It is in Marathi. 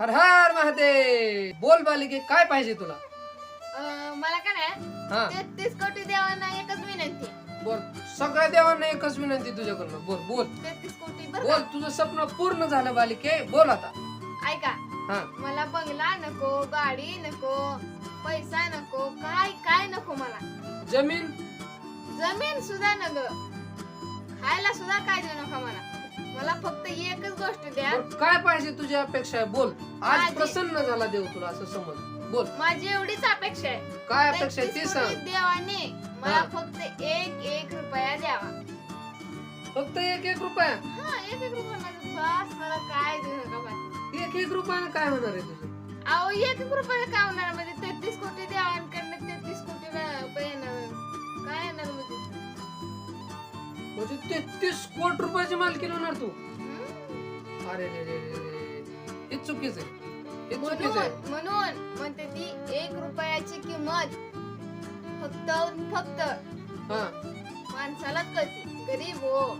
हर हर महादेव. बोल बालिके काय पाहिजे तुला? अं, मला काय नाही. हा. तेहतीस कोटी देवांना एकच विनंती आहे. बोल. सगळ्या देवांना एकच विनंती तुझ्याकडनं. बोल बोल. तेहतीस कोटी बरं बोल तुझं स्वप्न पूर्ण झालं बालिके. बोल आता. का? ऐका. हा. मला बंगला नको गाडी नको पैसा नको काय काय नको मला? जमीन? जमीन सुद्धा नग खायला सुद्धा काय देऊ नका मला. मला फक्त एकच गोष्ट द्या. काय पाहिजे तुझ्या अपेक्षा आहे? बोल. आज माझी- प्रसन्न झाला देव तुला असं समज. बोल. माझी एवढीच अपेक्षा आहे. काय अपेक्षा आहे ते 33 सांग. कोटी देवाने मला हा. फक्त एक एक रुपया द्यावा. फक्त एक एक रुपया? हा एक एक रुपया बस मला काय देऊ नका बाकी एक एक रुपयानं काय होणार आहे तुझं? अहो एक एक रुपयाला काय होणार म्हणजे तेहतीस कोटी रुपयाची मालकीन होणार तू? अरे रे रे रे रे हे चुकीचं आहे. हे चुकीचं आहे. म्हणून म्हणून म्हणते ती एक रुपयाची किंमत फक्त फक्त. हा. माणसालाच कळते. गरीब हो.